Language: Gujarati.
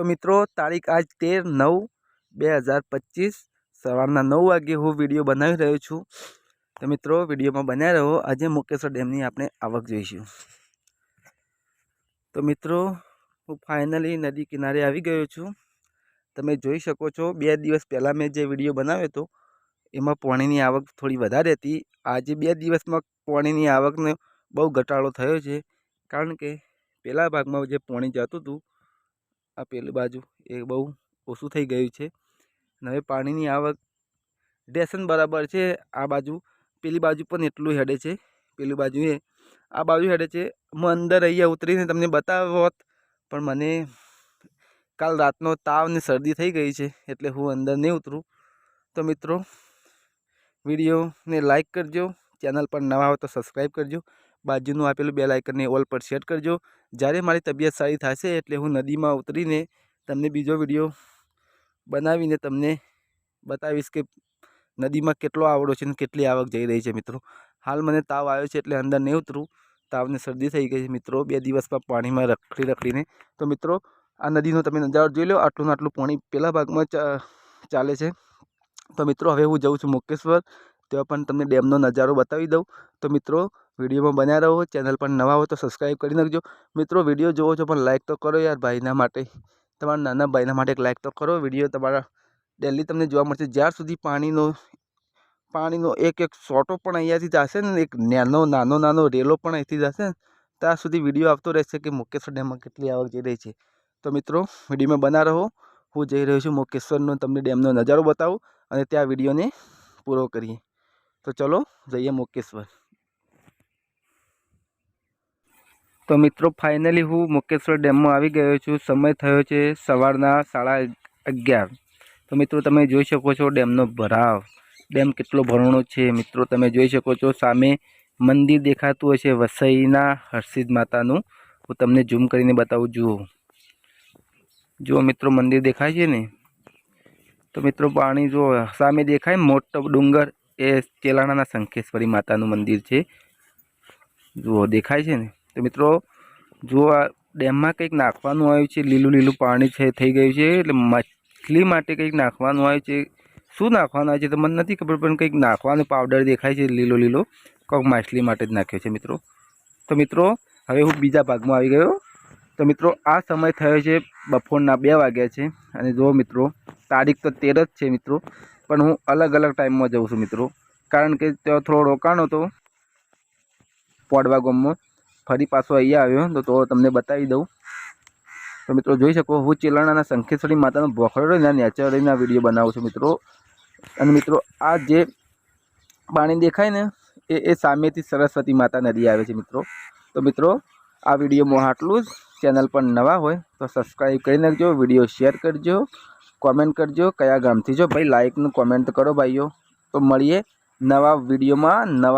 તો મિત્રો, તારીખ આજ તેર નવ બે હજાર પચીસ. સવારના નવ વાગે હું વીડિયો બનાવી રહ્યો છું. તો મિત્રો, વિડીયોમાં બન્યા રહો. આજે મુકેશ્વર ડેમની આપણે આવક જોઈશું. તો મિત્રો, હું ફાઇનલી નદી કિનારે આવી ગયો છું. તમે જોઈ શકો છો, બે દિવસ પહેલાં મેં જે વીડિયો બનાવ્યો હતો, એમાં પાણીની આવક થોડી વધારે હતી. આજે બે દિવસમાં પાણીની આવકને બહુ ઘટાડો થયો છે. કારણ કે, પહેલા ભાગમાં જે પાણી જતું હતું આ પેલી બાજુ એ બહુ ઓછું થઈ ગયું છે. અને હવે પાણીની આવક ડેસન બરાબર છે. આ બાજુ પેલી બાજુ પણ એટલું હેડે છે. પેલી બાજુ એ આ બાજુ હેડે છે. હું અંદર અહીંયા ઉતરીને તમને બતાવ્યો હોત પણ મને કાલ રાતનો તાવ ને શરદી થઈ ગઈ છે, એટલે હું અંદર નહીં ઉતરું. તો મિત્રો, વિડીયોને લાઈક કરજો, ચેનલ પર નવા હો તો સબસ્ક્રાઈબ કરજો. બાજુનું આપેલું બે લાઇકનને ઓલ પર સેટ કરજો. જ્યારે મારી તબિયત સારી થશે એટલે હું નદીમાં ઉતરીને તમને બીજો વીડિયો બનાવીને તમને બતાવીશ કે નદીમાં કેટલો આવડો છે અને કેટલી આવક જઈ રહી છે મિત્રો. હાલ મને તાવ આવ્યો છે એટલે અંદર નહીં ઉતરું. તાવને શરદી થઈ ગઈ છે મિત્રો. બે દિવસમાં પાણીમાં રખડી રખડીને. તો મિત્રો, આ નદીનો તમે નજારો જોઈ લો. આટલું આટલું પાણી પહેલા ભાગમાં ચાલે છે. તો મિત્રો, હવે હું જઉં છું મુકેશ્વર. ત્યાં પણ તમને ડેમનો નજારો બતાવી દઉં. તો મિત્રો વિડીયોમાં બન્યા રહો ચેનલ પર નવા હોય તો સબસ્ક્રાઈબ કરી નાખજો. મિત્રો, વીડિયો જોવો છો પણ લાઇક તો કરો યાર ભાઈના માટે. તમારા નાના ભાઈના માટે એક લાઇક તો કરો. વીડિયો તમારા ડેલી તમને જોવા મળશે. જ્યાં સુધી પાણીનો પાણીનો એક એક શોટો પણ અહીંયાથી જશે ને, એક નાનો નાનો નાનો રેલો પણ અહીંથી જશે ને, ત્યાં સુધી વીડિયો આવતો રહેશે કે મુકેશ્વર ડેમમાં કેટલી આવક જઈ રહી છે. તો મિત્રો વિડીયોમાં બના રહો હું જઈ રહ્યો છું મુકેશ્વરનો તમને ડેમનો નજારો બતાવું અને ત્યાં વિડીયોને પૂરો કરીએ. તો ચલો, જઈએ મુકેશ્વર તો મિત્રો ફાઇનલી હું મુકેશ્વર ડેમમાં આવી ગયો છું. સમય થયો છે સવારના સાડા અગિયાર. તો મિત્રો, તમે જોઈ શકો છો ડેમનો ભરાવ. ડેમ કેટલો ભરણો છે. મિત્રો, તમે જોઈ શકો છો સામે મંદિર દેખાતું હશે વસઈના હર્ષિદ માતાનું. હું તમને ઝૂમ કરીને બતાવું. જુઓ. જુઓ મિત્રો, મંદિર દેખાય છે ને? તો મિત્રો, પાણી જો સામે દેખાય મોટો ડુંગર. એ ચેલાણાના શંખેશ્વરી માતાનું મંદિર છે. જુઓ, દેખાય છે ને? તો મિત્રો, જો આ ડેમમાં કંઈક નાખવાનું આવ્યું છે, લીલું લીલું પાણી છે, થઈ ગયું છે, એટલે મછલી માટે કંઈક નાખવાનું આવ્યું છે. શું નાખવાનું આવે છે તો મને નથી ખબર, પણ કંઈક નાખવાનું પાવડર દેખાય છે લીલો લીલો. કંઈક માછલી માટે જ નાખ્યો છે મિત્રો. તો મિત્રો, હવે હું બીજા ભાગમાં આવી ગયો. તો મિત્રો, આ સમય થયો છે બપોરના બે વાગ્યા છે. અને જો મિત્રો, તારીખ તો તેર જ છે મિત્રો, પણ હું અલગ અલગ ટાઈમમાં જઉં છું મિત્રો. કારણ કે ત્યાં થોડો રોકાણ હતો. પોડવા ગામમાં. ફરી પાછો અહીંયા આવ્યો, તો તમને બતાવી દઉં. તો મિત્રો જોઈ શકો, હું ચેલાણાના શંખેશ્વરી માતાનો ભોખડો રહીને નેચરલીના વીડિયો બનાવું છું મિત્રો. અને મિત્રો, આ જે પાણી દેખાય ને, એ એ સામેથી સરસ્વતી માતા નદી આવે છે મિત્રો. તો મિત્રો, આ વિડીયોમાં આટલું જ. ચેનલ પર નવા હોય, તો સબસ્ક્રાઈબ કરી નાખજો, વીડિયો શેર કરજો, કોમેન્ટ કરજો, કયા ગામથી જો ભાઈ લાઇકનું કોમેન્ટ કરો ભાઈઓ. તો મળીએ નવા વિડીયોમાં, નવા